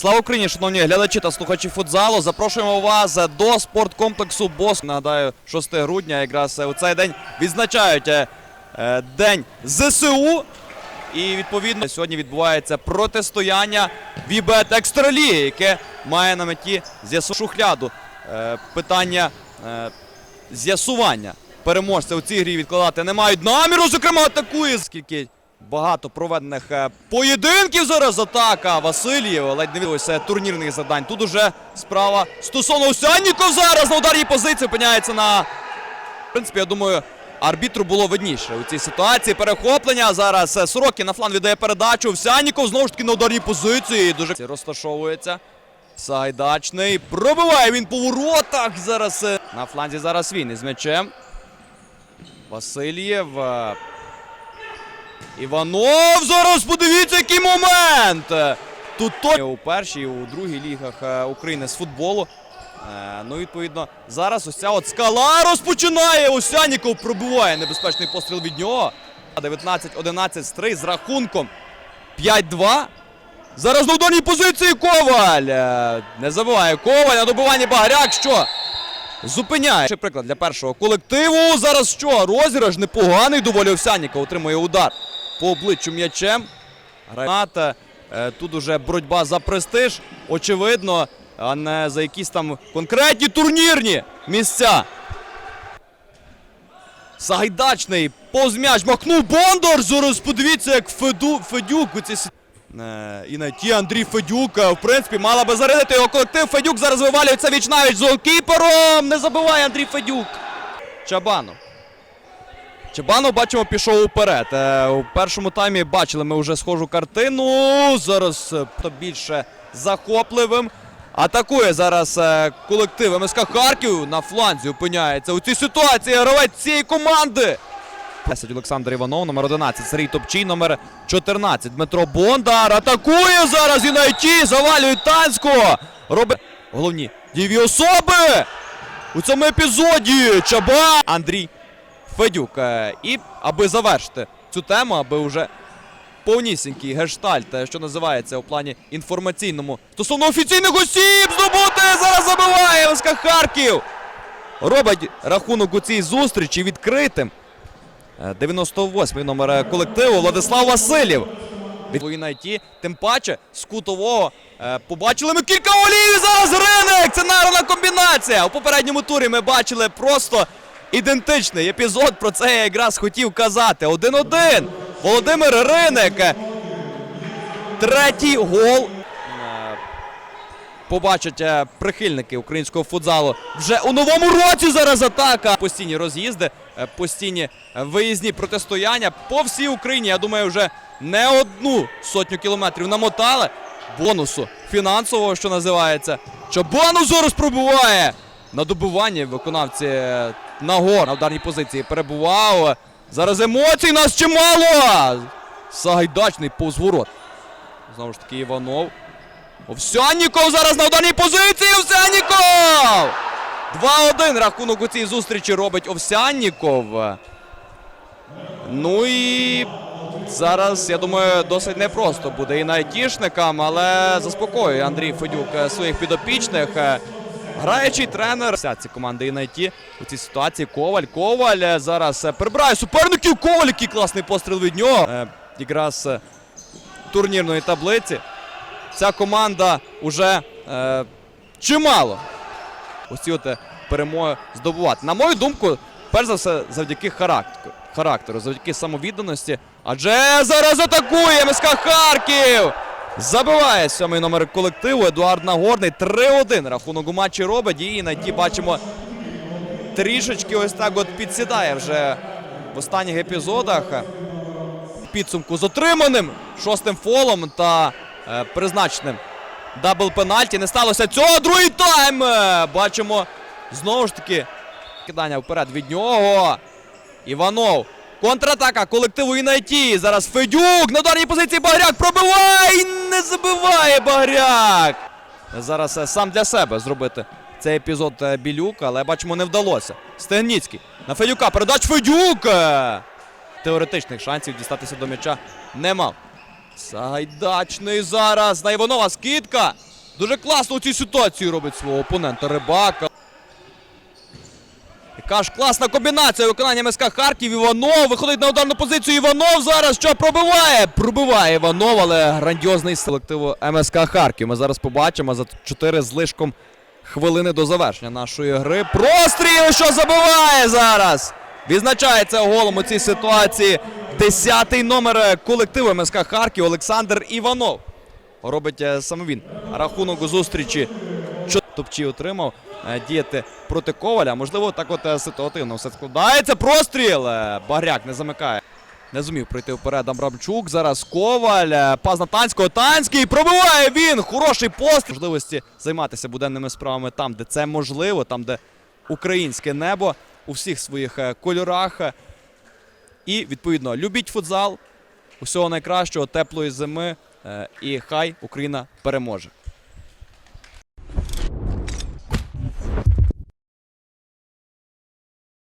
Слава Україні, шановні глядачі та слухачі футзалу. Запрошуємо вас до спорткомплексу Бос. Нагадаю, 6 грудня, якраз у цей день відзначають е, е, День ЗСУ. І відповідно сьогодні відбувається протистояння Вібет Екстраліги, яке має на меті з'ясу шухляду. Е, питання е, з'ясування переможця у цій грі відкладати не мають наміру. Зокрема, атакує скільки багато проведених е, поєдинків зараз атака Васильєв. Ледь не відбулося турнірних завдань. Тут уже справа стосовно Осянніков зараз на ударній позиції опиняється на. В принципі, я думаю, арбітру було видніше у цій ситуації. Перехоплення зараз е, Сорокін на фланг віддає передачу. Овсянніков знову ж таки на ударній позиції. Дуже розташовується. Сайдачний. Пробиває він по воротах. Зараз е, на фланзі зараз він із м'ячем. Васильєв. Іванов зараз подивіться, який момент! Тут то у першій, у другій лігах е, України з футболу. Е, Ну, відповідно, зараз ось ця от скала розпочинає. Осяніков пробиває небезпечний постріл від нього. 19-11 стрий з рахунком 5-2. Зараз на ударній позиції Коваль. Е, Не забуває Коваль на добиванні Багряк. Що? Зупиняє. Ще приклад для першого колективу. Зараз що? Розіграш непоганий доволі Овсянніков отримує удар по обличчю м'ячем. Граната. Е, Тут уже боротьба за престиж. Очевидно, а не за якісь там конкретні турнірні місця. Сагайдачний повз м'яч махнув Бондар. Зараз подивіться, як Феду, Федюк Е, І на ті Андрій Федюк. В принципі, мала би зарядити його колектив. Федюк зараз вивалюється віч навіть з голкіпером. Не забиває Андрій Федюк. Чабанов. Чабанов, бачимо, пішов уперед. Е, у першому таймі бачили ми вже схожу картину. Зараз е, більше захопливим. Атакує зараз е, колектив МСК Харків на фланзі опиняється. У цій ситуації гравець цієї команди. 10 Олександр Іванов, номер 11. Сергій Топчій, номер 14. Дмитро Бондар. Атакує зараз і на ІТ. Завалюють Танського. Робить головні дієві особи. У цьому епізоді Чаба Андрій Федюк. Е, І аби завершити цю тему, аби вже повнісінький гештальт, е, що називається у плані інформаційному стосовно офіційних осіб здобути зараз забиває МСК Харків. Робить рахунок у цій зустрічі відкритим. Е, 98-й номер е, колективу Владислав Васильєв. Від тим паче з кутового побачили ми кілька голів. і Зараз Риник! Це нарна комбінація. У попередньому турі ми бачили просто ідентичний епізод. Про це я якраз хотів казати. 1-1. Володимир Риник. Третій гол. Е, Побачать е, прихильники українського футзалу вже у новому році зараз атака. Постійні роз'їзди, е, постійні виїзні протистояння по всій Україні. Я думаю, вже не одну сотню кілометрів намотали. Бонусу фінансового, що називається. Чабану зараз пробуває. На добиванні виконавці Нагор на ударній позиції перебував. Зараз емоцій нас чимало. Сагайдачний повзворот. Знову ж таки, Іванов. Овсянніков зараз на ударній позиції. Овсянніков! 2-1 рахунок у цій зустрічі робить Овсянніков. Ну і зараз, я думаю, досить непросто буде і на айтішникам, але заспокоює Андрій Федюк е, своїх підопічних. Граючий тренер Вся ці команди і найти у цій ситуації. Коваль. Коваль е, зараз е, прибирає суперників. Коваль, який класний постріл від нього. Е, Якраз турнірної таблиці. Ця команда вже е, чимало ось ці от перемоги здобувати. На мою думку, перш за все, завдяки характеру, характеру завдяки самовідданості. Адже зараз атакує МСК Харків! Забиває сьомий номер колективу Едуард Нагорний. 3-1 рахунок у матчі робить. І на ті бачимо трішечки ось так от підсідає вже в останніх епізодах. Підсумку з отриманим шостим фолом та е, призначеним дабл пенальті. Не сталося цього. Другий тайм. Е, Бачимо знову ж таки кидання вперед від нього. Іванов. Контратака колективу Інайті. Зараз Федюк на ударній позиції Багряк пробиває. Не забиває Багряк. Зараз е, сам для себе зробити цей епізод е, Білюк, але бачимо, не вдалося. Стегніцький. На Федюка. Передач Федюк. Теоретичних шансів дістатися до м'яча не мав. Сагайдачний зараз на Іванова скидка. Дуже класно у цій ситуації робить свого опонента Рибака. Яка ж класна комбінація виконання МСК Харків. Іванов виходить на ударну позицію. Іванов зараз що пробиває? Пробиває Іванов, але грандіозний сил колективу МСК Харків. Ми зараз побачимо за 4 з лишком хвилини до завершення нашої гри. Простріл, що забиває зараз! Відзначається голом у цій ситуації. Десятий номер колективу МСК Харків Олександр Іванов. Робить е, саме він. Рахунок у зустрічі Топчі отримав е, діяти проти Коваля. Можливо, так от е, ситуативно все складається. Простріл! Е, Багряк не замикає. Не зумів пройти вперед Абрамчук. Зараз Коваль. Пас на Танського. Танський пробиває він. Хороший пост. Можливості займатися буденними справами там, де це можливо, там, де українське небо у всіх своїх кольорах. І відповідно любіть футзал. Усього найкращого, теплої зими. І хай Україна переможе.